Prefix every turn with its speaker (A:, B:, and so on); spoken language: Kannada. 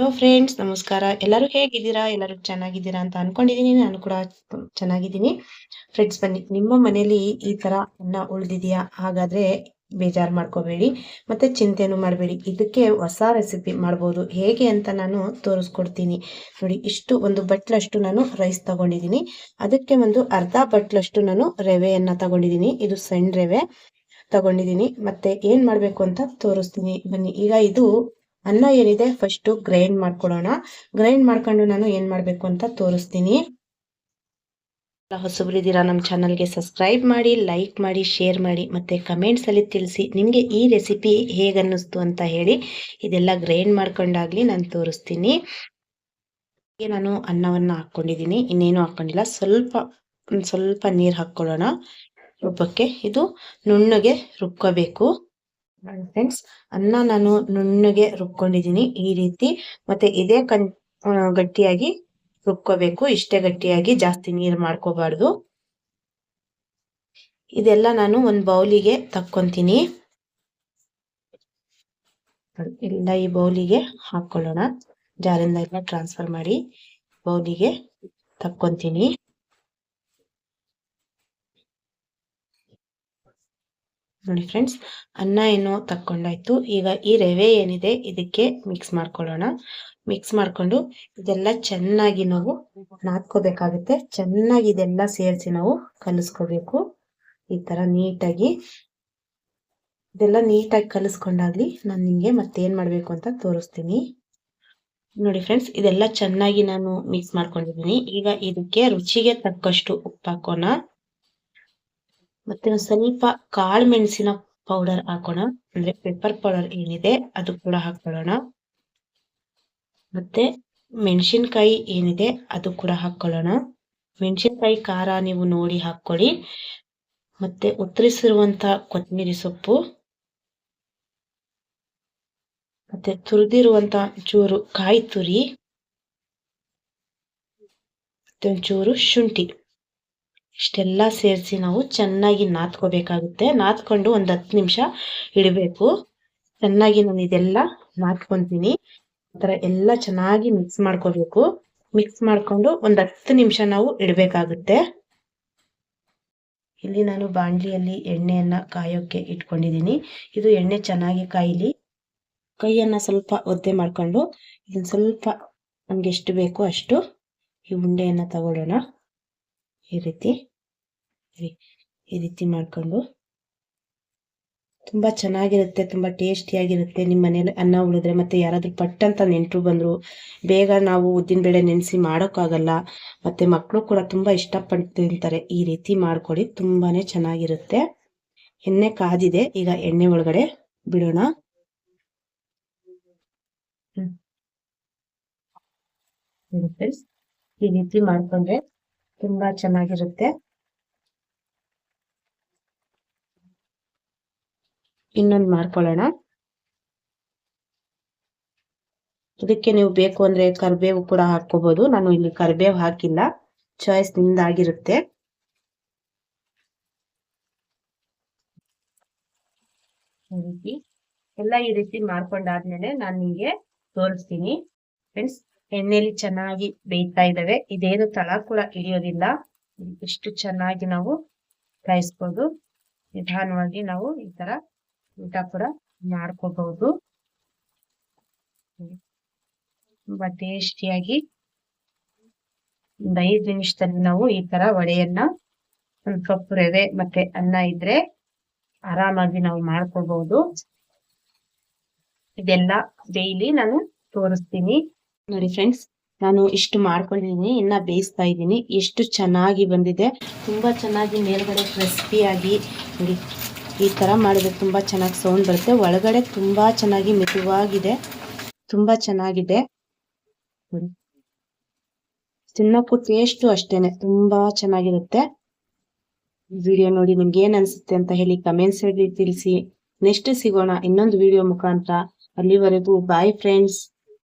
A: ಹಲೋ ಫ್ರೆಂಡ್ಸ್, ನಮಸ್ಕಾರ. ಎಲ್ಲರೂ ಹೇಗಿದ್ದೀರಾ? ಎಲ್ಲರೂ ಚೆನ್ನಾಗಿದ್ದೀರಾ ಅಂತ ಅನ್ಕೊಂಡಿದೀನಿ ನಾನು ಕೂಡ ಚೆನ್ನಾಗಿದ್ದೀನಿ. ಫ್ರೆಂಡ್ಸ್, ಬನ್ನಿ. ನಿಮ್ಮ ಮನೇಲಿ ಈ ತರ ಅನ್ನ ಉಳಿದಿದೆಯಾ? ಹಾಗಾದ್ರೆ ಬೇಜಾರು ಮಾಡ್ಕೋಬೇಡಿ. ಮತ್ತೆ ಚಿಂತೆನೂ ಮಾಡಬೇಡಿ. ಇದಕ್ಕೆ ಹೊಸ ರೆಸಿಪಿ ಮಾಡ್ಬೋದು. ಹೇಗೆ ಅಂತ ನಾನು ತೋರಿಸ್ಕೊಡ್ತೀನಿ. ನೋಡಿ, ಇಷ್ಟು ಒಂದು ಬಟ್ಲಷ್ಟು ನಾನು ರೈಸ್ ತಗೊಂಡಿದ್ದೀನಿ. ಅದಕ್ಕೆ ಒಂದು ಅರ್ಧ ಬಟ್ಲಷ್ಟು ನಾನು ರವೆಯನ್ನ ತಗೊಂಡಿದ್ದೀನಿ. ಇದು ಸಣ್ಣ ರವೆ ತಗೊಂಡಿದ್ದೀನಿ. ಮತ್ತೆ ಏನ್ ಮಾಡ್ಬೇಕು ಅಂತ ತೋರಿಸ್ತೀನಿ. ಬನ್ನಿ. ಈಗ ಇದು ಅನ್ನ ಏನಿದೆ? ಫಸ್ಟ್ ಗ್ರೈಂಡ್ ಮಾಡ್ಕೊಳ್ಳೋಣ. ಗ್ರೈಂಡ್ ಮಾಡ್ಕೊಂಡು ನಾನು ಏನ್ ಮಾಡ್ಬೇಕು ಅಂತ ತೋರಿಸ್ತೀನಿ. ಹೊಸಬರಿದ್ದೀರಾ ನಮ್ಮ ಚಾನಲ್ಗೆ ಸಬ್ಸ್ಕ್ರೈಬ್ ಮಾಡಿ ಲೈಕ್ ಮಾಡಿ ಶೇರ್ ಮಾಡಿ, ಮತ್ತೆ ಕಮೆಂಟ್ಸ್ ಅಲ್ಲಿ ತಿಳಿಸಿ ನಿಮಗೆ ಈ ರೆಸಿಪಿ ಹೇಗನ್ನಿಸ್ತು ಅಂತ ಹೇಳಿ ಇದೆಲ್ಲ ಗ್ರೈಂಡ್ ಮಾಡ್ಕೊಂಡಾಗ್ಲಿ ನಾನು ತೋರಿಸ್ತೀನಿ. ನಾನು ಅನ್ನವನ್ನ ಹಾಕ್ಕೊಂಡಿದ್ದೀನಿ. ಇನ್ನೇನು ಹಾಕೊಂಡಿಲ್ಲ ಸ್ವಲ್ಪ ಸ್ವಲ್ಪ ನೀರು ಹಾಕ್ಕೊಳ್ಳೋಣ. ರುಬ್ಬಕ್ಕೆ ಇದು ನುಣ್ಣಗೆ ರುಬ್ಕೋಬೇಕು. ಫ್ರೆಂಡ್ಸ್ ಅನ್ನ ನಾನು ನುಣ್ಣಗೆ ರುಬ್ಕೊಂಡಿದ್ದೀನಿ. ಈ ರೀತಿ ಮತ್ತೆ ಇದೇ ಕಣ್ ಗಟ್ಟಿಯಾಗಿ ರುಬ್ಕೋಬೇಕು. ಇಷ್ಟೇ ಗಟ್ಟಿಯಾಗಿ ಜಾಸ್ತಿ ನೀರು ಮಾಡ್ಕೋಬಾರ್ದು. ಇದೆಲ್ಲ ನಾನು ಒಂದು ಬೌಲಿಗೆ ತಕ್ಕೊಂತೀನಿ. ಎಲ್ಲ ಈ ಬೌಲಿಗೆ ಹಾಕೊಳ್ಳೋಣ. ಜಾರಿಂದ ಎಲ್ಲ ಟ್ರಾನ್ಸ್ಫರ್ ಮಾಡಿ ಬೌಲಿಗೆ ತಕ್ಕೊಂತೀನಿ. ನೋಡಿ ಫ್ರೆಂಡ್ಸ್ ಅನ್ನ ಏನು ತಕ್ಕೊಂಡಾಯ್ತು. ಈಗ ಈ ರವೆ ಏನಿದೆ, ಇದಕ್ಕೆ ಮಿಕ್ಸ್ ಮಾಡ್ಕೊಳ್ಳೋಣ. ಮಿಕ್ಸ್ ಮಾಡ್ಕೊಂಡು ಇದೆಲ್ಲ ಚೆನ್ನಾಗಿ ನಾವು ನಾದ್ಕೋಬೇಕಾಗುತ್ತೆ. ಚೆನ್ನಾಗಿ ಇದೆಲ್ಲ ಸೇರಿಸಿ ನಾವು ಕಲಿಸ್ಕೋಬೇಕು. ಈ ತರ ನೀಟಾಗಿ. ಇದೆಲ್ಲ ನೀಟಾಗಿ ಕಲಿಸ್ಕೊಂಡಾಗ್ಲಿ ನಾನು ನಿಮಗೆ ಮತ್ತೇನು ಮಾಡ್ಬೇಕು ಅಂತ ತೋರಿಸ್ತೀನಿ. ನೋಡಿ ಫ್ರೆಂಡ್ಸ್ ಇದೆಲ್ಲ ಚೆನ್ನಾಗಿ ನಾನು ಮಿಕ್ಸ್ ಮಾಡ್ಕೊಂಡಿದ್ದೀನಿ. ಈಗ ಇದಕ್ಕೆ ರುಚಿಗೆ ತಕ್ಕಷ್ಟು ಉಪ್ಪು ಹಾಕೋಣ ಮತ್ತೆ ಸ್ವಲ್ಪ ಕಾಳು ಮೆಣಸಿನ ಪೌಡರ್ ಹಾಕೋಣ. ಅಂದ್ರೆ ಪೆಪ್ಪರ್ ಪೌಡರ್ ಏನಿದೆ ಅದು ಕೂಡ ಹಾಕೊಳ್ಳೋಣ. ಮತ್ತೆ ಮೆಣಸಿನ್ಕಾಯಿ ಏನಿದೆ ಅದು ಕೂಡ ಹಾಕೊಳ್ಳೋಣ. ಮೆಣಸಿನ್ಕಾಯಿ ಖಾರ ನೀವು ನೋಡಿ ಹಾಕೊಳ್ಳಿ ಮತ್ತೆ ಉತ್ತರಿಸಿರುವಂತ ಕೊತ್ತಂಬರಿ ಸೊಪ್ಪು. ಮತ್ತೆ ತುರಿದಿರುವಂತ ಚೂರು ಕಾಯಿ ತುರಿ ಮತ್ತೆ ಒಂಚೂರು ಶುಂಠಿ. ಇಷ್ಟೆಲ್ಲ ಸೇರಿಸಿ ನಾವು ಚೆನ್ನಾಗಿ ನಾದ್ಕೋಬೇಕಾಗುತ್ತೆ. ನಾದ್ಕೊಂಡು ಒಂದು ಹತ್ತು ನಿಮಿಷ ಇಡಬೇಕು. ಚೆನ್ನಾಗಿ ನಾನು ಇದೆಲ್ಲ ನಾದ್ಕೊತೀನಿ. ಆ ಎಲ್ಲ ಚೆನ್ನಾಗಿ ಮಿಕ್ಸ್ ಮಾಡ್ಕೋಬೇಕು. ಮಿಕ್ಸ್ ಮಾಡ್ಕೊಂಡು ಒಂದು ಹತ್ತು ನಿಮಿಷ ನಾವು ಇಡಬೇಕಾಗುತ್ತೆ. ಇಲ್ಲಿ ನಾನು ಬಾಂಡ್ಲಿಯಲ್ಲಿ ಎಣ್ಣೆಯನ್ನು ಕಾಯೋಕ್ಕೆ ಇಟ್ಕೊಂಡಿದ್ದೀನಿ. ಇದು ಎಣ್ಣೆ ಚೆನ್ನಾಗಿ ಕಾಯಿಲಿ. ಕೈಯನ್ನ ಸ್ವಲ್ಪ ಒದ್ದೆ ಮಾಡ್ಕೊಂಡು ಇದನ್ನು ಸ್ವಲ್ಪ ನಮ್ಗೆ ಎಷ್ಟು ಬೇಕೋ ಅಷ್ಟು ಈ ಉಂಡೆಯನ್ನ ತಗೊಳ್ಳೋಣ. ಈ ರೀತಿ. ಈ ರೀತಿ ಮಾಡ್ಕೊಂಡು. ತುಂಬಾ ಚೆನ್ನಾಗಿರುತ್ತೆ, ತುಂಬಾ ಟೇಸ್ಟಿಯಾಗಿರುತ್ತೆ ನಿಮ್ಮ ಮನೇಲಿ ಅನ್ನ ಉಳಿದ್ರೆ. ಮತ್ತೆ ಯಾರಾದ್ರೂ ಪಟ್ ಅಂತ ನೆಂಟರು ಬಂದ್ರು, ಬೇಗ ನಾವು ಉದ್ದಿನಬೇಳೆ ನೆನೆಸಿ ಮಾಡೋಕ್ಕಾಗಲ್ಲ. ಮತ್ತೆ ಮಕ್ಕಳು ಕೂಡ ತುಂಬಾ ಇಷ್ಟಪಟ್ಟು ತಿಂತಾರೆ ಈ ರೀತಿ ಮಾಡ್ಕೊಡಿ, ತುಂಬಾನೇ ಚೆನ್ನಾಗಿರುತ್ತೆ. ಎಣ್ಣೆ ಕಾದಿದೆ, ಈಗ ಎಣ್ಣೆ ಒಳಗಡೆ ಬಿಡೋಣ. ಈ ರೀತಿ ಮಾಡ್ಕೊಂಡ್ರೆ ತುಂಬಾ ಚೆನ್ನಾಗಿರುತ್ತೆ. ಇನ್ನೊಂದು ಮಾಡ್ಕೊಳ್ಳೋಣ ಇದಕ್ಕೆ ನೀವು ಬೇಕು ಅಂದ್ರೆ ಕರಿಬೇವು ಕೂಡ ಹಾಕೋಬಹುದು ನಾನು ಇಲ್ಲಿ ಕರಿಬೇವು ಹಾಕಿಲ್ಲ. ಚಾಯ್ಸ್ ನಿಮ್ದಾಗಿರುತ್ತೆ. ರೀತಿ ಎಲ್ಲ ಈ ರೀತಿ ಮಾಡ್ಕೊಂಡಾದ್ಮೇಲೆ ನಾನು ನಿಮಗೆ ತೋರಿಸ್ತೀನಿ. ಫ್ರೆಂಡ್ಸ್ ಎಣ್ಣೆಲಿ ಚೆನ್ನಾಗಿ ಬೇಯ್ತಾ ಇದ್ದಾವೆ ಇದೇನು ತಳ ಕೂಡ ಇಳಿಯೋದಿಲ್ಲ ಇಷ್ಟು ಚೆನ್ನಾಗಿ ನಾವು ಕಾಯಿಸ್ಬೋದು. ನಿಧಾನವಾಗಿ ನಾವು ಈ ತರ ಊಟ ಕೂಡ ಮಾಡ್ಕೋಬಹುದು. ತುಂಬಾ ಟೇಸ್ಟಿಯಾಗಿ ಒಂದ್ ಐದು ನಿಮಿಷದಲ್ಲಿ ನಾವು ಈ ತರ ವಡೆಯನ್ನ ಒಂದ್ ಕಪ್ಪು ರವೆ ಮತ್ತೆ ಅನ್ನ ಇದ್ರೆ ಆರಾಮಾಗಿ ನಾವು ಮಾಡ್ಕೋಬಹುದು. ಇದೆಲ್ಲ ಡೈಲಿ ನಾನು ತೋರಿಸ್ತೀನಿ. ನೋಡಿ ಫ್ರೆಂಡ್ಸ್ ನಾನು ಇಷ್ಟು ಮಾಡ್ಕೊಂಡಿದ್ದೀನಿ ಇನ್ನ ಬೇಯಿಸ್ತಾ ಇದ್ದೀನಿ. ಎಷ್ಟು ಚೆನ್ನಾಗಿ ಬಂದಿದೆ. ತುಂಬಾ ಚೆನ್ನಾಗಿ ಮೇಲ್ಗಡೆ ಕ್ರಿಸ್ಪಿಯಾಗಿ ನೋಡಿ ಈ ತರ ಮಾಡಿದ್ರೆ ತುಂಬಾ ಚೆನ್ನಾಗಿ ಸೌಂಡ್ ಬರುತ್ತೆ. ಒಳಗಡೆ ತುಂಬಾ ಚೆನ್ನಾಗಿ ಮೆದುವಾಗಿದೆ. ತುಂಬಾ ಚೆನ್ನಾಗಿದೆ. ತಿನ್ನೋಕ್ಕೂ ಟೇಸ್ಟು ಅಷ್ಟೇನೆ. ತುಂಬಾ ಚೆನ್ನಾಗಿರುತ್ತೆ. ವಿಡಿಯೋ ನೋಡಿ ನಿಮ್ಗೆ ಏನ್ ಅನ್ಸುತ್ತೆ ಅಂತ ಹೇಳಿ ಕಮೆಂಟ್ಸ್ ಹೇಳಿ ತಿಳಿಸಿ. ನೆಕ್ಸ್ಟ್ ಸಿಗೋಣ ಇನ್ನೊಂದು ವಿಡಿಯೋ ಮುಖಾಂತರ. ಅಲ್ಲಿವರೆಗೂ ಬಾಯ್ ಫ್ರೆಂಡ್ಸ್